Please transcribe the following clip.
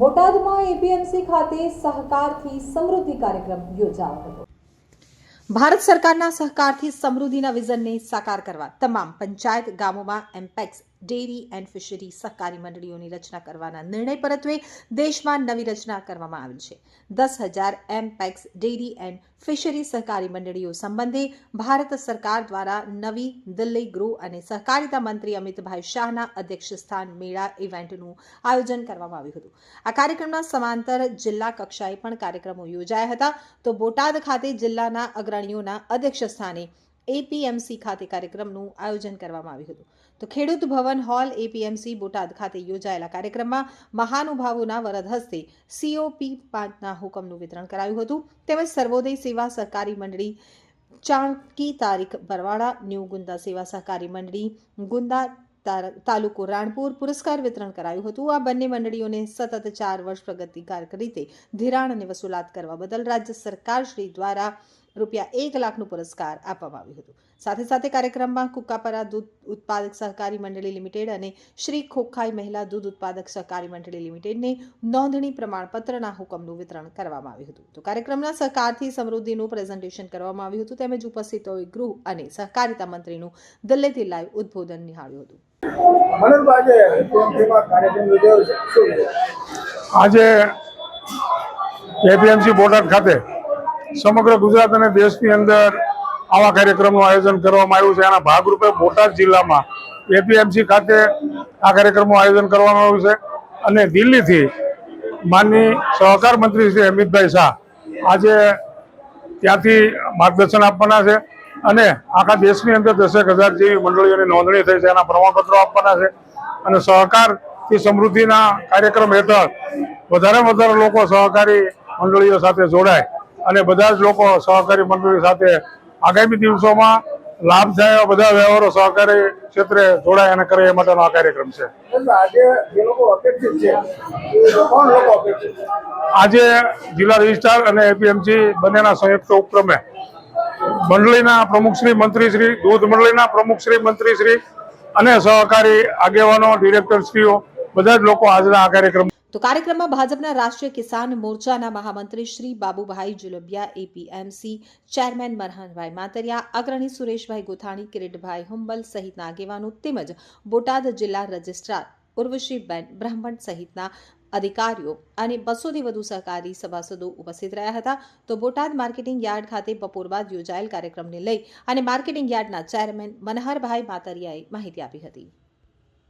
બોટાદમાં એપીએમસી ખાતે સહકારથી સમૃદ્ધિ કાર્યક્રમ યોજાયો હતો. ભારત સરકારના સહકારથી સમૃદ્ધિના વિઝનને સાકાર કરવા તમામ પંચાયત ગામોમાં એમ્પેક્સ ડેરી એન્ડ ફિશરી સહકારી મંડળીઓની રચના કરવાના નિર્ણય પરત્વે દેશમાં નવી રચના કરવામાં આવી છે. દસ હજાર એમપેક્સ ડેરી એન્ડ ફિશરી સહકારી મંડળીઓ સંબંધે ભારત સરકાર દ્વારા નવી દિલ્હી ગૃહ અને સહકારિતા મંત્રી અમિતભાઈ શાહના અધ્યક્ષસ્થાન મેળા ઇવેન્ટનું આયોજન કરવામાં આવ્યું હતું. આ કાર્યક્રમના સમાંતર જિલ્લા કક્ષાએ પણ કાર્યક્રમો યોજાયા હતા. તો બોટાદ ખાતે જિલ્લાના અગ્રણીઓના અધ્યક્ષસ્થાને એપીએમસી ખાતે કાર્યક્રમનું આયોજન કરવામાં આવ્યું હતું. તો ખેડૂત ભવન હોલ એપીએમસી બોટાદ ખાતે યોજાયેલા કાર્યક્રમમાં મહાનુભાવોના વરદ હસ્તે સીઓપી પાંચના હુકમનું વિતરણ કરાયું હતું. તેમજ સર્વોદય સેવા સહકારી મંડળી ચાણકી તારીખ બરવાડા ન્યૂ ગુંદા સેવા સહકારી મંડળી, ગુંદા તાલુકો રાણપુર પુરસ્કાર વિતરણ કરાયું હતું. આ બંને મંડળીઓને સતત ચાર વર્ષ પ્રગતિકારક રીતે ધિરાણ અને વસૂલાત કરવા બદલ રાજ્ય સરકાર શ્રી દ્વારા રૂપિયા એક લાખનું પુરસ્કાર આપવામાં આવ્યું હતું. સાથે સાથે કાર્યક્રમમાં કુકાપરા દૂધ ઉત્પાદક સહકારી મંડળી લિમિટેડ અને શ્રી ખોખાઈ મહિલા દૂધ ઉત્પાદક સહકારી મંડળી લિમિટેડને નોંધણી પ્રમાણપત્રના હુકમનું વિતરણ કરવામાં આવ્યું હતું. તો કાર્યક્રમના સહકારથી સમૃદ્ધિનું પ્રેઝન્ટેશન કરવામાં આવ્યું હતું. તેમજ ઉપસ્થિતોએ ગૃહ અને સહકારિતા મંત્રીનું દિલ્હીથી લાઈવ ઉદ્બોધન નિહાળ્યું હતું. આજે એપીએમસી બોટાદ ખાતે સમગ્ર ગુજરાત અને દેશની અંદર આવા કાર્યક્રમનું આયોજન કરવામાં આવ્યું છે. એના ભાગરૂપે બોટાદ જિલ્લામાં એપીએમસી ખાતે આ કાર્યક્રમનું આયોજન કરવામાં આવ્યું છે. અને દિલ્હીથી માનની સહકાર મંત્રી શ્રી અમિતભાઈ શાહ આજે ત્યાંથી માર્ગદર્શન આપવાના છે અને આખા દેશની અંદર દસેક હજાર જેવી મંડળીઓની નોંધણી થઈ છે. એના પ્રમાણપત્રો આપવાના છે અને સહકારથી સમૃદ્ધિના કાર્યક્રમ હેઠળ વધારે વધારે લોકો સહકારી મંડળીઓ સાથે જોડાય. અને બધા જ લોકો સહકારી મંડળી સાથે આગામી દિવસોમાં લાભ થાય એવા બધા વ્યવહારો સહકારી ક્ષેત્રે જોડાય અને કરે એ માટેનો આ કાર્યક્રમ છે. આજે જિલ્લા રજિસ્ટ્રાર અને એપીએમસી બંનેના સંયુક્ત ઉપક્રમે મંડળીના પ્રમુખશ્રી મંત્રીશ્રી દૂધ મંડળીના પ્રમુખશ્રી મંત્રીશ્રી અને સહકારી આગેવાનો ડિરેક્ટરશ્રીઓ બધા જ લોકો આજના આ કાર્યક્રમ તો કાર્યક્રમમાં ભાજપના રાષ્ટ્રીય કિસાન મોરચાના મહામંત્રી શ્રી બાબુભાઈ જુલબિયા એપીએમસી ચેરમેન મરહનભાઈ માતરિયા, અગ્રણી સુરેશભાઈ ગોથાણી, કિરીટભાઈ હુંબલ સહિતના આગેવાનો તેમજ બોટાદ જિલ્લા રજિસ્ટ્રાર ઉર્વશીબેન બ્રાહ્મણ સહિતના અધિકારીઓ અને બસોથી વધુ સહકારી સભાસદો ઉપસ્થિત રહ્યા હતા. તો બોટાદ માર્કેટિંગ યાર્ડ ખાતે બપોર બાદ યોજાયેલ કાર્યક્રમને લઈ અને માર્કેટિંગ યાર્ડના ચેરમેન મનહરભાઈ માતરિયાએ માહિતી આપી હતી.